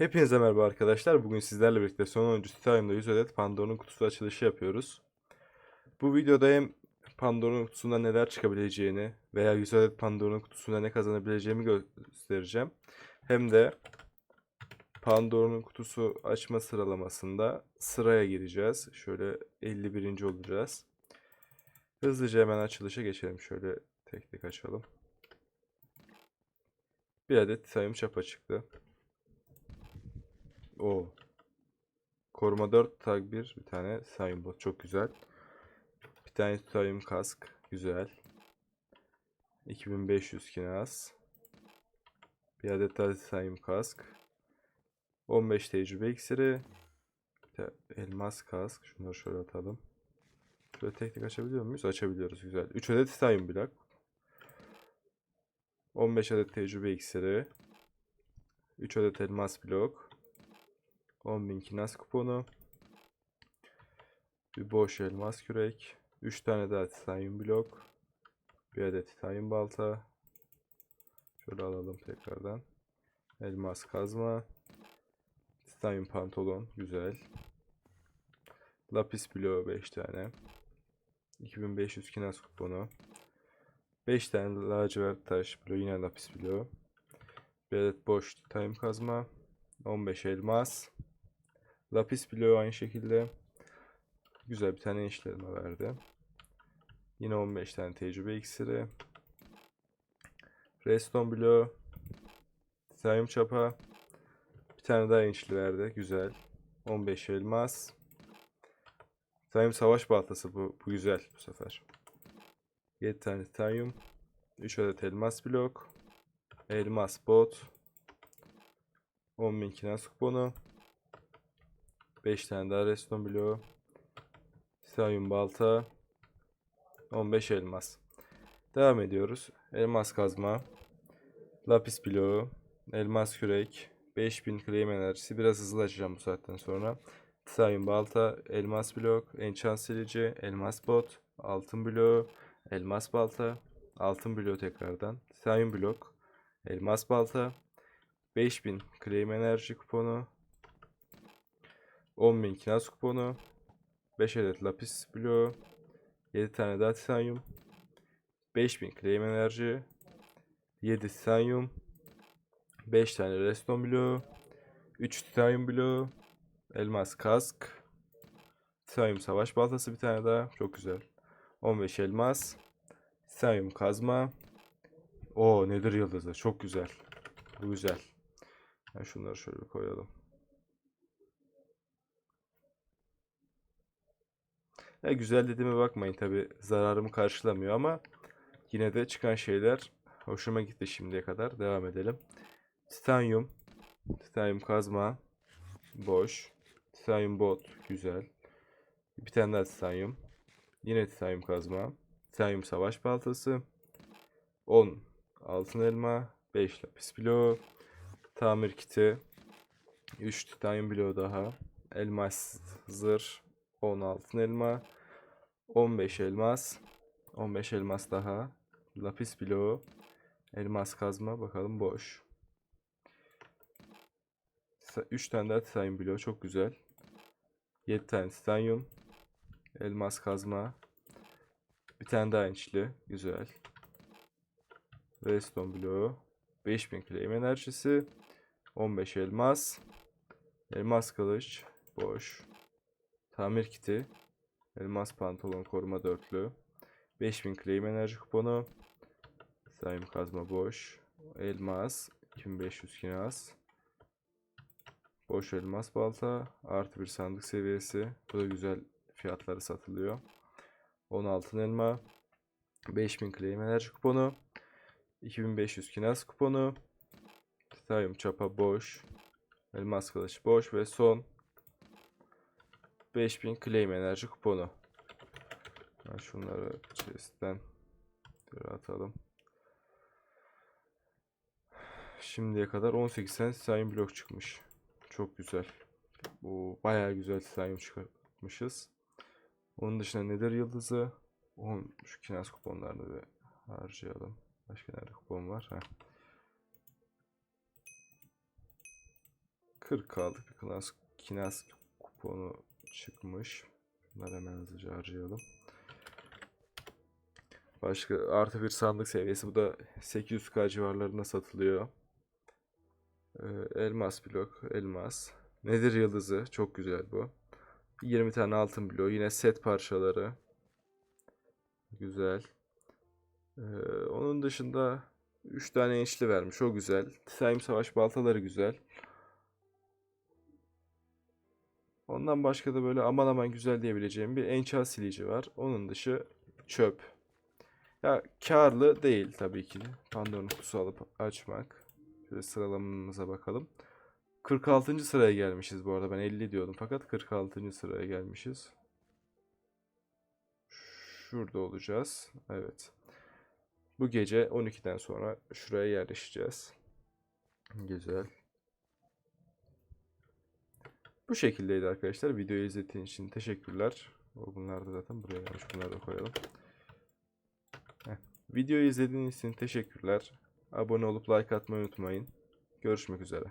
Hepinize merhaba arkadaşlar. Bugün sizlerle birlikte son oyuncu Titanium'da 100 adet Pandora'nın kutusu açılışı yapıyoruz. Bu videoda hem Pandora'nın kutusunda neler çıkabileceğini veya 100 adet Pandora'nın kutusunda ne kazanabileceğimi göstereceğim. Hem de Pandora'nın kutusu açma sıralamasında sıraya gireceğiz. Şöyle 51. olacağız. Hızlıca hemen açılışa geçelim. Şöyle tek tek açalım. Bir adet Titanium çapa çıktı. O. Koruma 4 tag 1 bir tane Sayın bot çok güzel. Bir tane Titanium kask güzel. 2500 kinas. Bir adet daha Titanium kask. 15 tecrübe iksiri. Elmas kask. Şunları şöyle atalım. Şöyle tek tek açabiliyor muyuz? Açabiliyoruz güzel. 3 adet Titanium blok. 15 adet tecrübe iksiri. 3 adet elmas blok. 10.000 kinas kuponu. Bir boş elmas kürek. 3 tane daha titanyum blok. Bir adet titanyum balta. Şöyle alalım tekrardan. Elmas kazma. Titanyum pantolon. Güzel. Lapis bloğu 5 tane. 2500 kinas kuponu. 5 tane lacivert taş bloğu. Yine lapis bloğu. Bir adet boş titanyum kazma. 15 elmas. Lapis bloğu aynı şekilde. Güzel bir tane işlerime verdi. Yine 15 tane tecrübe iksiri. Redstone bloğu. Titanium çapa. Bir tane daha inçli verdi. Güzel. 15 elmas. Titanium savaş baltası bu. Bu güzel bu sefer. 7 tane titanium. 3 adet elmas blok. Elmas bot. 10.000 kinas kuponu. 5 tane daha reston bloğu. Titanium balta. 15 elmas. Devam ediyoruz. Elmas kazma. Lapis bloğu. Elmas kürek. 5000 claim enerjisi. Biraz hızlı açacağım bu saatten sonra. Titanium balta. Elmas blok. Enchant silici. Elmas bot. Altın bloğu. Elmas balta. Altın bloğu tekrardan. Titanium blok. Elmas balta. 5000 claim enerji kuponu. 10.000 kinas kuponu. 5 adet lapis bloğu. 7 tane daha titanyum. 5000 claim enerji. 7 titanyum. 5 tane redstone bloğu. 3 titanyum bloğu. Elmas kask. Titanyum savaş baltası bir tane daha. Çok güzel. 15 elmas. Titanyum kazma. O nedir yıldızı? Çok güzel. Bu güzel. Yani şunları şöyle koyalım. Ya güzel dediğime bakmayın. Tabi zararımı karşılamıyor ama yine de çıkan şeyler hoşuma gitti şimdiye kadar. Devam edelim. Titanium, titanium kazma, boş, titanium bot. Güzel. Bir tane daha titanium. Yine titanium kazma, titanium savaş baltası, 10 altın elma, 5 lapis bloğu, tamir kiti, 3 titanium bloğu daha, elmas zırh, 10 altın elma, 15 elmas, 15 elmas daha, lapis bloğu, elmas kazma bakalım boş. 3 tane daha titanyum bloğu çok güzel. 7 tane titanyum, elmas kazma, bir tane daha inçli güzel. Redstone bloğu, 5000 claim enerjisi, 15 elmas, elmas kılıç, boş. Tamir kiti. Elmas pantolon koruma dörtlü. 5000 claim enerji kuponu. Sayım kazma boş. Elmas. 2500 kinas. Boş elmas balta. Artı bir sandık seviyesi. Bu da güzel fiyatları satılıyor. 16 elma. 5000 claim enerji kuponu. 2500 kinas kuponu. Titanium çapa boş. Elmas kılıç boş ve son 5000 claim enerji kuponu. Ben şunları chest'ten atalım. Şimdiye kadar 18 tane titanium blok çıkmış. Çok güzel. Bu bayağı güzel titanium çıkartmışız. Onun dışında nedir yıldızı? 10 şu kinas kuponlarını bir harcayalım. Başka nerede kupon var? Heh. 40 kaldı. Bir Klas, Kinas kuponu çıkmış. Bunları hemen hızlıca harcayalım. Başka artı bir sandık seviyesi. Bu da 800k civarlarında satılıyor. Ee, elmas blok. Elmas. Nedir yıldızı? Çok güzel bu. 20 tane altın bloğu. Yine set parçaları. Güzel. Ee, onun dışında 3 tane enişli vermiş. O güzel. Time savaş baltaları güzel. Ondan başka da böyle aman aman güzel diyebileceğim bir enchant silici var. Onun dışı çöp. Ya karlı değil tabii ki. Pandora'nın kutusu alıp açmak. Şöyle sıralamamıza bakalım. 46. sıraya gelmişiz bu arada. Ben 50 diyordum fakat 46. sıraya gelmişiz. Şurada olacağız. Evet. Bu gece 12'den sonra şuraya yerleşeceğiz. Güzel. Bu şekildeydi arkadaşlar. Videoyu izlediğiniz için teşekkürler. O bunlar da zaten buraya gelmiş. Bunları da koyalım. Heh. Videoyu izlediğiniz için teşekkürler. Abone olup like atmayı unutmayın. Görüşmek üzere.